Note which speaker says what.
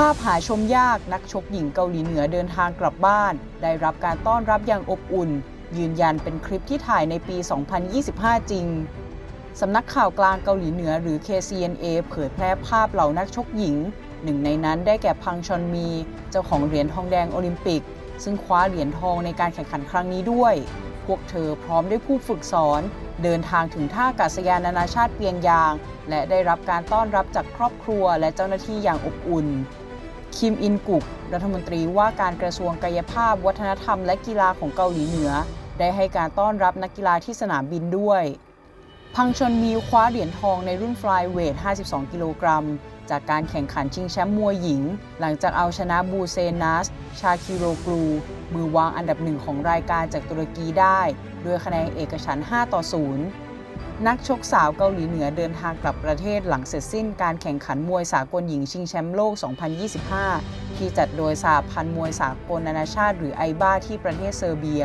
Speaker 1: ภาพหาชมยากนักชกหญิงเกาหลีเหนือเดินทางกลับบ้าน ได้รับการต้อนรับอย่างอบอุ่น ยืนยันเป็นคลิปที่ถ่ายในปี 2025 จริง สำนักข่าวกลางเกาหลีเหนือหรือ KCNA เผยแพร่ภาพเหล่านักชกหญิง หนึ่งในนั้นได้แก่พังชอนมี เจ้าของเหรียญทองแดงโอลิมปิก ซึ่งคว้าเหรียญทองในการแข่งขันครั้งนี้ด้วย พวกเธอพร้อมด้วยผู้ฝึกสอน เดินทางถึงท่าอากาศยานนานาชาติเปียงยาง และได้รับการต้อนรับจากครอบครัวและเจ้าหน้าที่อย่างอบอุ่น คิมอินกุก รัฐมนตรีว่าการกระทรวงกายภาพ วัฒนธรรม และกีฬาของเกาหลีเหนือ ได้ให้การต้อนรับนักกีฬาที่สนามบินด้วย พังชนมีคว้าเหรียญทองในรุ่นฟลายเวท 52 กิโลกรัม จากการแข่งขันชิงแชมป์มวยหญิง หลังจากเอาชนะบูเซนัส ชาคิโรกรูมือวางอันดับหนึ่งของรายการจากตุรกีได้ ด้วยคะแนนเอกฉัน 5 ต่อ 0 นักชกสาวเกาหลีเหนือเดินทางกลับประเทศหลังเสร็จสิ้นการแข่งขันมวยสากลหญิงชิงแชมป์โลก 2025 ที่จัดโดยสหพันธ์มวยสากลนานาชาติหรือไอบ้าที่ประเทศเซอร์เบีย